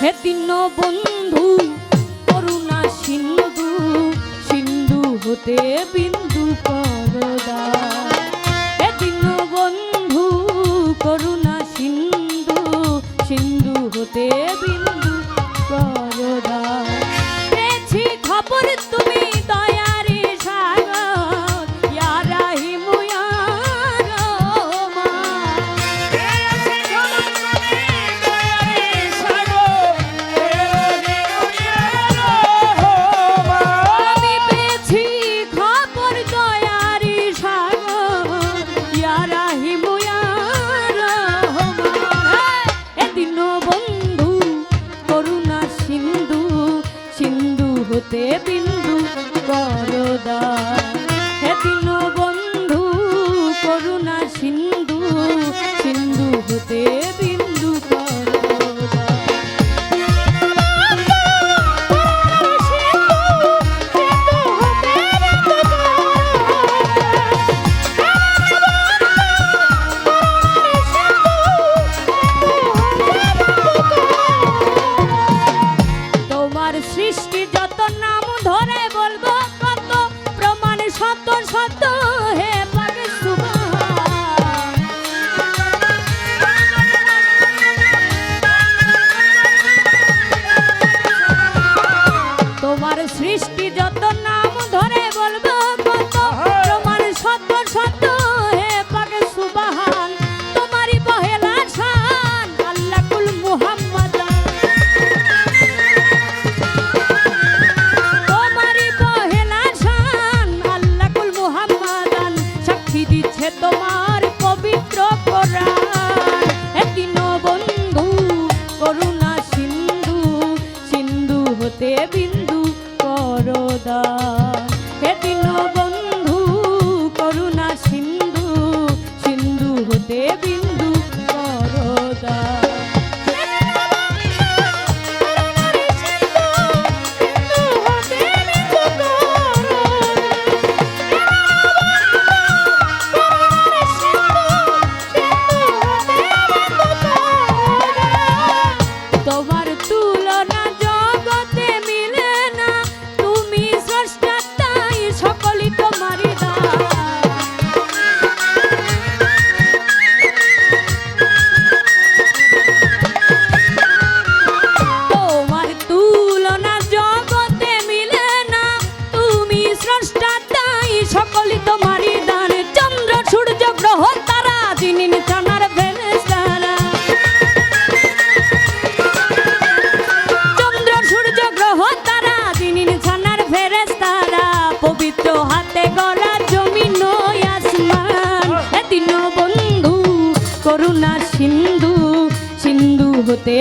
হে তিন বন্ধু, করুণা সিন্ধু সিন্ধু হতে বিন্দু করদা হে তিন বন্ধু, করুণা সিন্ধু সিন্ধু হতে বিন্দু সিন্ধু সিন্ধু হতে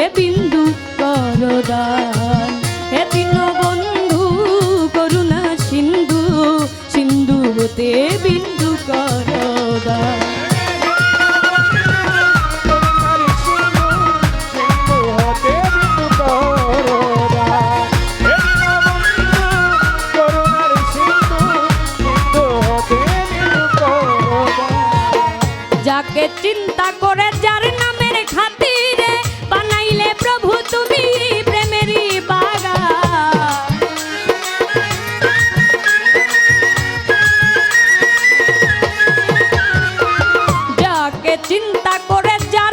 হে বিন্দু করদান। এ তিন বন্ধু করুণা সিন্ধু সিন্ধু হতে বিন্দু করদান। চিন্তা করে ওরে যা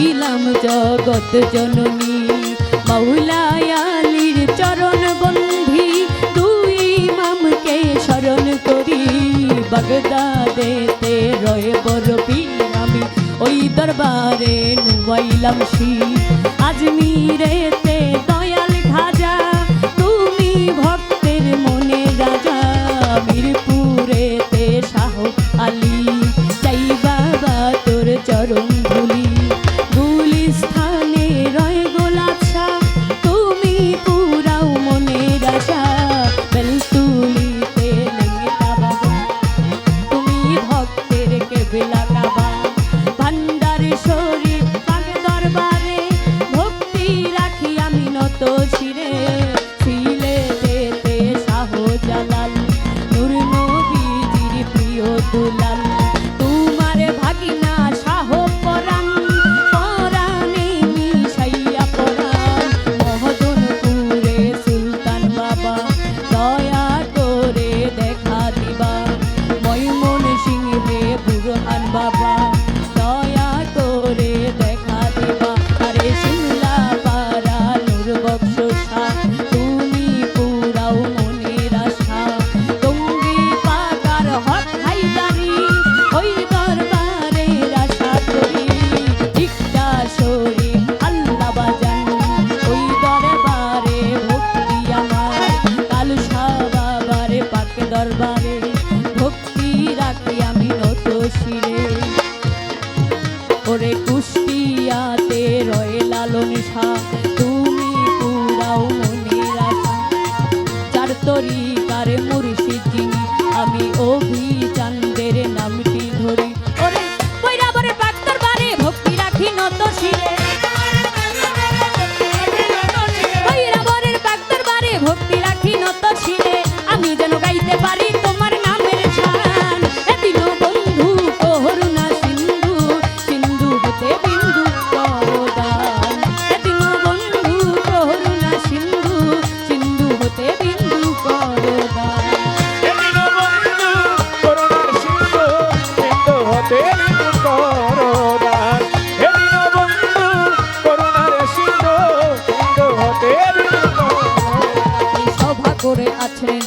ছিলাম জগত জননী। মাউলায় চরণ বন্ধি তুই মামকে স্মরণ করি। বাগদাদেতে রয়ে বড় আমি, ওই দরবারে নুবাইলাম শি আজমিরে Lula.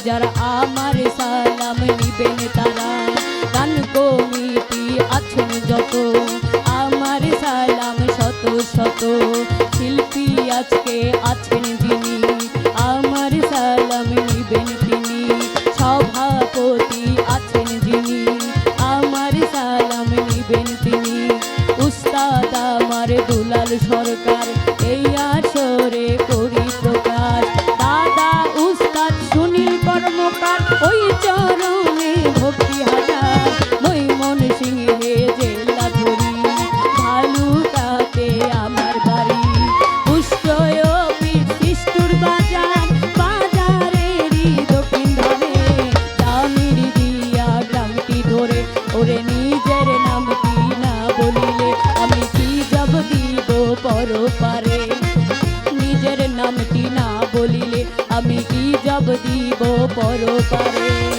যারা আমার সালাম নিবেন তারা, গান কমিটি আছেন যত। আমার সালাম শত শত শিল্পী আজকে আছে যোগ দিব পরপারে।